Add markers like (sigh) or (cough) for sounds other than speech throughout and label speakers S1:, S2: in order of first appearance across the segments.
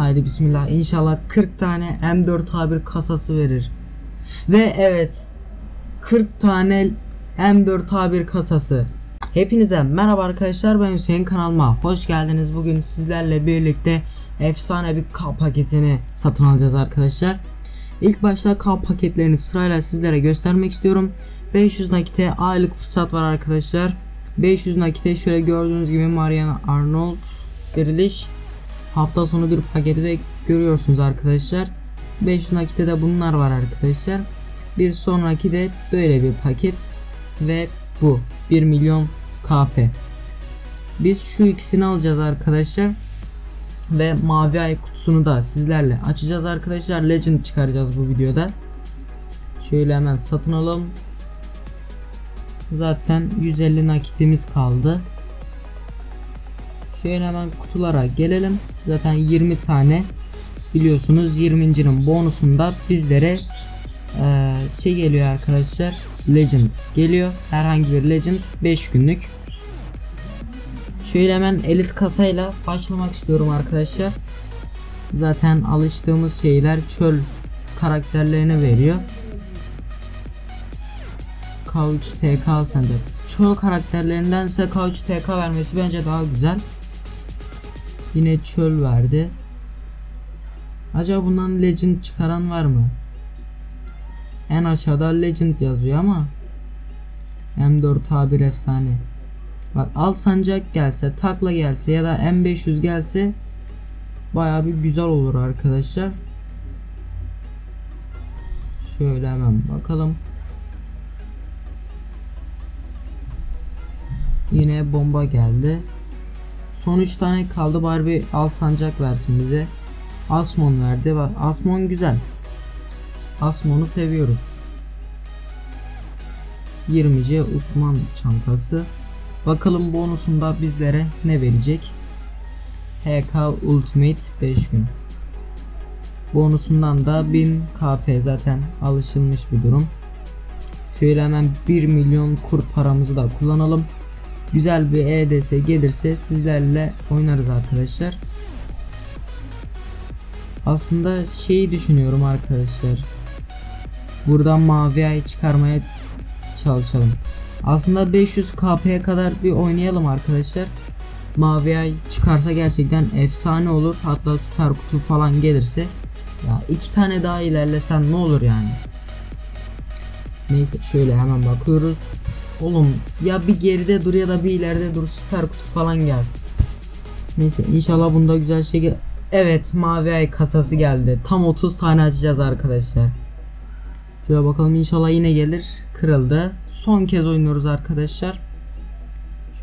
S1: Haydi bismillah. İnşallah 40 tane M4 A1 kasası verir. Ve evet 40 tane M4 A1 kasası. Hepinize merhaba arkadaşlar ben Hüseyin kanalıma hoş geldiniz. Bugün sizlerle birlikte efsane bir K paketini satın alacağız arkadaşlar. İlk başta K paketlerini sırayla sizlere göstermek istiyorum. 500 nakite aylık fırsat var arkadaşlar. 500 nakite şöyle gördüğünüz gibi Mariana Arnold diriliş hafta sonu bir paketi ve görüyorsunuz arkadaşlar. 500 nakite de bunlar var arkadaşlar. Bir sonraki de böyle bir paket ve bu 1 milyon KP. Biz şu ikisini alacağız arkadaşlar. Ve mavi ay kutusunu da sizlerle açacağız arkadaşlar. Legend çıkaracağız bu videoda. Şöyle hemen satın alalım. Zaten 150 nakitimiz kaldı. Şöyle hemen kutulara gelelim. Zaten 20 tane biliyorsunuz 20.'nin bonusunda bizlere ee, şey geliyor arkadaşlar. Legend geliyor. Herhangi bir Legend 5 günlük. Şöyle hemen elit kasayla başlamak istiyorum arkadaşlar. Zaten alıştığımız şeyler çöl karakterlerini veriyor. Couch TK sende. Çöl karakterlerindense Couch TK vermesi bence daha güzel. Yine çöl verdi. Acaba bundan legend çıkaran var mı? En aşağıda legend yazıyor ama M4 A1 efsane. Bak al sancak gelse, takla gelse ya da M500 gelse baya bir güzel olur arkadaşlar. Şöyle hemen bakalım. Yine bomba geldi. Son 3 tane kaldı bari bir al sancak versin bize. Asmon verdi. Asmon güzel. Asmon'u seviyoruz. 20C Osman çantası. Bakalım bonusunda bizlere ne verecek? HK Ultimate 5 gün. Bonusundan da 1000 KP zaten alışılmış bir durum. Şöyle hemen 1 milyon kurt paramızı da kullanalım. Güzel bir EDS gelirse sizlerle oynarız arkadaşlar. Aslında şeyi düşünüyorum arkadaşlar. Buradan mavi ay çıkarmaya çalışalım. Aslında 500 KP'ye kadar bir oynayalım arkadaşlar. Mavi ay çıkarsa gerçekten efsane olur. Hatta süper kutu falan gelirse ya iki tane daha ilerlesen ne olur yani. Neyse şöyle hemen bakıyoruz. Oğlum ya bir geride dur ya da bir ileride dur süper kutu falan gelsin. Neyse inşallah bunda güzel şey gel. Evet mavi ay kasası geldi. Tam 30 tane açacağız arkadaşlar. Şöyle bakalım inşallah yine gelir. Kırıldı. Son kez oynuyoruz arkadaşlar.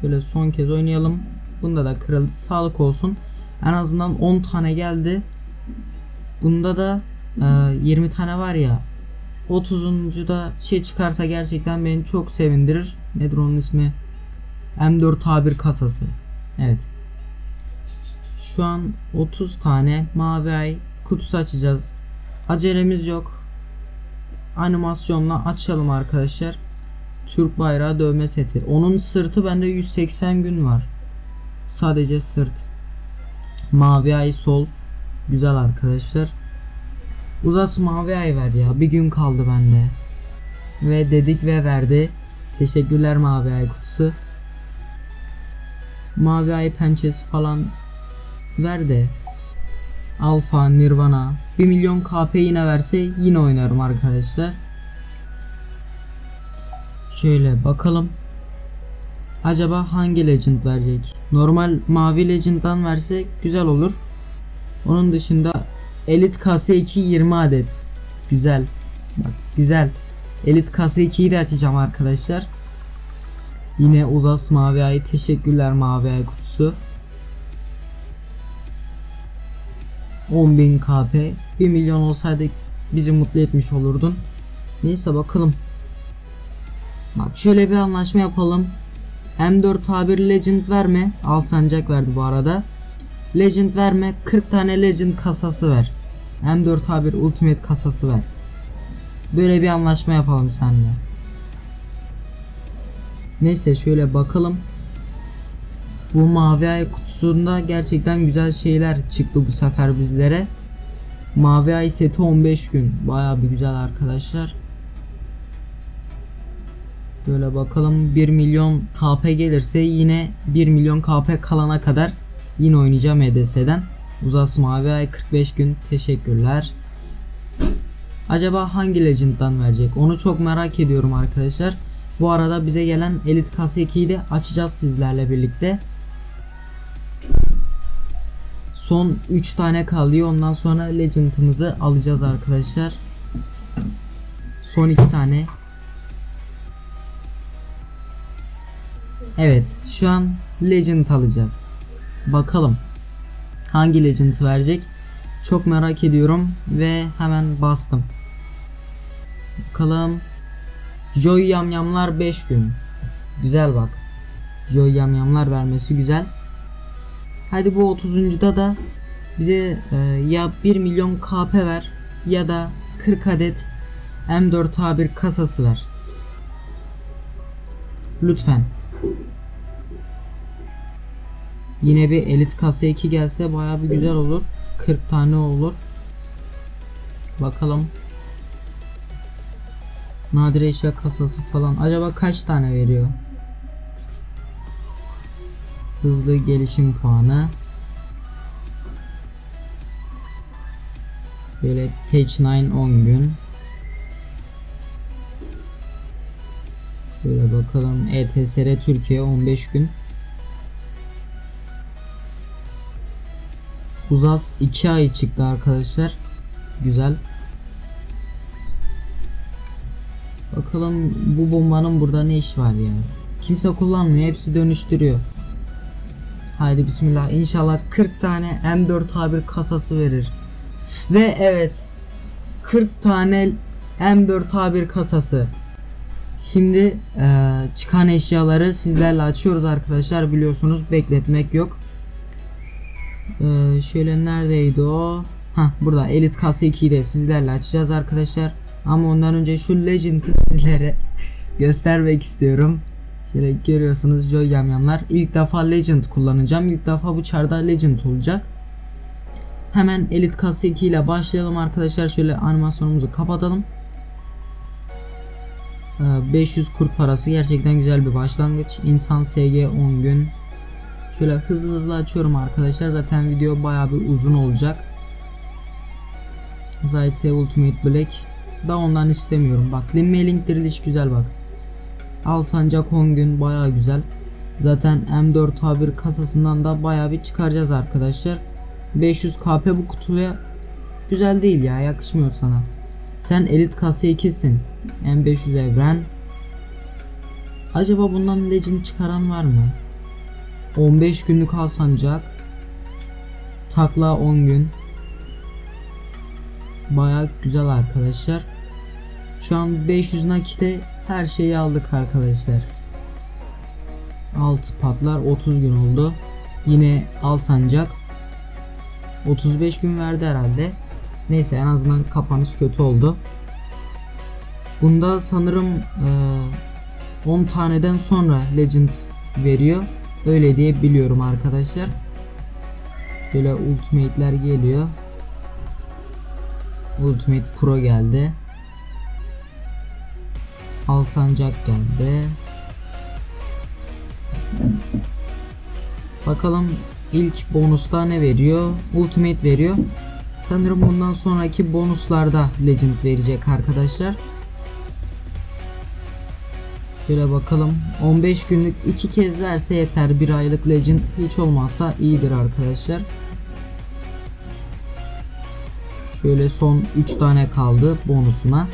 S1: Şöyle son kez oynayalım. Bunda da kırıldı. Sağlık olsun. En azından 10 tane geldi. Bunda da e, 20 tane var ya. 30. da şey çıkarsa gerçekten beni çok sevindirir. Nedir onun ismi? M4 A1 kasası. Evet. Şu an 30 tane mavi ay kutusu açacağız. Acelemiz yok. Animasyonla açalım arkadaşlar. Türk bayrağı dövme seti. Onun sırtı bende 180 gün var. Sadece sırt. Mavi ay sol. Güzel arkadaşlar. Uzas mavi ay ver ya. Bir gün kaldı bende. Ve dedik ve verdi. Teşekkürler mavi ay kutusu. Mavi ay pençesi falan verdi. Alfa, Nirvana. 1 milyon KP yine verse yine oynarım arkadaşlar. Şöyle bakalım. Acaba hangi legend verecek? Normal mavi legend'dan verse güzel olur. Onun dışında Elite KS2 20 adet. Güzel. Bak güzel. Elite KS2'yi de açacağım arkadaşlar. Yine Uzas Mavi Ay. Teşekkürler Mavi Ay kutusu. 10.000 KP 1 milyon olsaydı bizi mutlu etmiş olurdun. Neyse bakalım. Bak şöyle bir anlaşma yapalım. M4 A1 Legend verme. Al sancak verdi bu arada. Legend verme. 40 tane Legend kasası ver. M4 A1 Ultimate kasası ver. Böyle bir anlaşma yapalım seninle. Neyse şöyle bakalım. Bu mavi ay kutusu kutusunda gerçekten güzel şeyler çıktı bu sefer bizlere. Mavi ay seti 15 gün. Baya bir güzel arkadaşlar. Böyle bakalım 1 milyon KP gelirse yine 1 milyon KP kalana kadar yine oynayacağım EDS'den. Uzas mavi ay 45 gün teşekkürler. Acaba hangi legend'dan verecek? Onu çok merak ediyorum arkadaşlar. Bu arada bize gelen Elite Kasa 2'yi de açacağız sizlerle birlikte. Son 3 tane kalıyor. Ondan sonra Legend'ımızı alacağız arkadaşlar. Son 2 tane. Evet, şu an Legend alacağız. Bakalım hangi Legend verecek? Çok merak ediyorum ve hemen bastım. Bakalım. Joy yamyamlar 5 gün. Güzel bak. Joy yamyamlar vermesi güzel. Hadi bu 30'uncuda da bize e, ya 1 milyon KP ver ya da 40 adet M4A1 kasası ver. Lütfen. Yine bir elit kasa 2 gelse baya bir güzel olur. 40 tane olur. Bakalım. Nadir eşya kasası falan. Acaba kaç tane veriyor? Hızlı gelişim puanı. Böyle Tech 9 10 gün. Şöyle bakalım. ETSR Türkiye 15 gün. Uzas 2 ay çıktı arkadaşlar. Güzel. Bakalım bu bombanın burada ne iş var ya. Kimse kullanmıyor. Hepsi dönüştürüyor. Haydi bismillah. İnşallah 40 tane M4A1 kasası verir. Ve evet. 40 tane M4A1 kasası. Şimdi e, çıkan eşyaları sizlerle açıyoruz arkadaşlar. Biliyorsunuz bekletmek yok. E, şöyle neredeydi o? Ha burada Elite Kasa 2'yi de sizlerle açacağız arkadaşlar. Ama ondan önce şu Legend'ı sizlere (laughs) göstermek istiyorum. Şöyle görüyorsunuz Joy Yamyamlar. İlk defa Legend kullanacağım. İlk defa bu çarda Legend olacak. Hemen Elite Kasa 2 ile başlayalım arkadaşlar. Şöyle animasyonumuzu kapatalım. 500 kurt parası gerçekten güzel bir başlangıç. İnsan SG 10 gün. Şöyle hızlı hızlı açıyorum arkadaşlar. Zaten video baya bir uzun olacak. Zaytse Ultimate Black. Da ondan istemiyorum. Bak Mailing diriliş güzel bak. Al sancak 10 gün baya güzel. Zaten M4A1 kasasından da baya bir çıkaracağız arkadaşlar. 500 KP bu kutuya güzel değil ya yakışmıyor sana. Sen elit kasa 2'sin. M500 evren. Acaba bundan legend çıkaran var mı? 15 günlük al sancak. Takla 10 gün. Baya güzel arkadaşlar. Şu an 500 nakite her şeyi aldık arkadaşlar. 6 patlar 30 gün oldu. Yine al sancak. 35 gün verdi herhalde. Neyse en azından kapanış kötü oldu. Bunda sanırım e, 10 taneden sonra Legend veriyor. Öyle diye biliyorum arkadaşlar. Şöyle Ultimate'ler geliyor. Ultimate Pro geldi. Al sancak geldi. Bakalım ilk bonusta ne veriyor? Ultimate veriyor. Sanırım bundan sonraki bonuslarda Legend verecek arkadaşlar. Şöyle bakalım. 15 günlük iki kez verse yeter. Bir aylık Legend hiç olmazsa iyidir arkadaşlar. Şöyle son 3 tane kaldı bonusuna.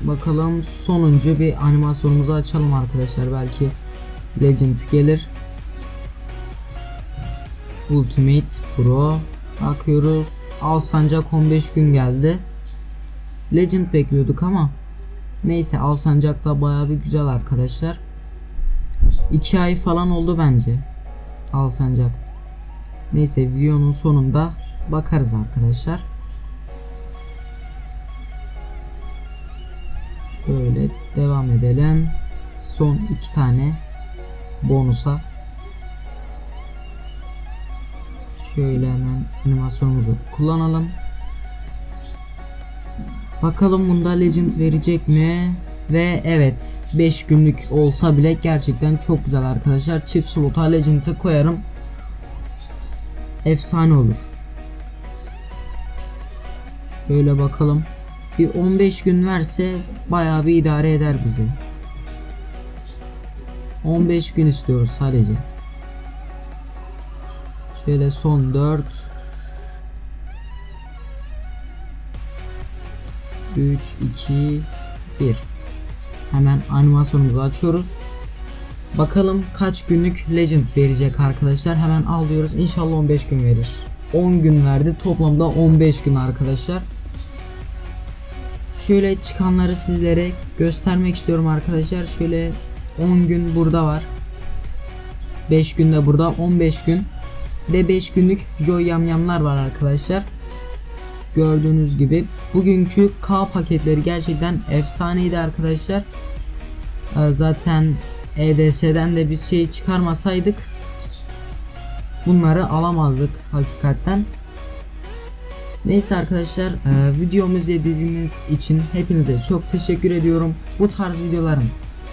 S1: Bakalım sonuncu bir animasyonumuzu açalım arkadaşlar. Belki Legend gelir. Ultimate Pro bakıyoruz. Al sancak 15 gün geldi. Legend bekliyorduk ama neyse Al sancak da bayağı bir güzel arkadaşlar. 2 ay falan oldu bence. Al sancak. Neyse videonun sonunda bakarız arkadaşlar. Böyle devam edelim. Son iki tane bonusa. Şöyle hemen animasyonumuzu kullanalım. Bakalım bunda legend verecek mi? Ve evet 5 günlük olsa bile gerçekten çok güzel arkadaşlar. Çift slota legend'ı koyarım. Efsane olur. Şöyle bakalım. Bir 15 gün verse bayağı bir idare eder bizi. 15 gün istiyoruz sadece. Şöyle son 4 3 2 1 Hemen animasyonumuzu açıyoruz. Bakalım kaç günlük legend verecek arkadaşlar. Hemen alıyoruz. İnşallah 15 gün verir. 10 gün verdi. Toplamda 15 gün arkadaşlar. Şöyle çıkanları sizlere göstermek istiyorum arkadaşlar. Şöyle 10 gün burada var. 5 günde burada 15 gün. De 5 günlük Joy Yamyamlar var arkadaşlar. Gördüğünüz gibi bugünkü K paketleri gerçekten efsaneydi arkadaşlar. Ee, Zaten EDS'den de bir şey çıkarmasaydık bunları alamazdık hakikaten. Neyse arkadaşlar e, videomu izlediğiniz için hepinize çok teşekkür ediyorum. Bu tarz videoların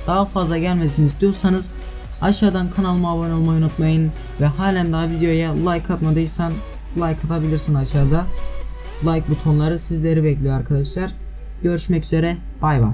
S1: daha fazla gelmesini istiyorsanız aşağıdan kanalıma abone olmayı unutmayın ve halen daha videoya like atmadıysan like atabilirsin aşağıda. Like butonları sizleri bekliyor arkadaşlar. Görüşmek üzere bay bay.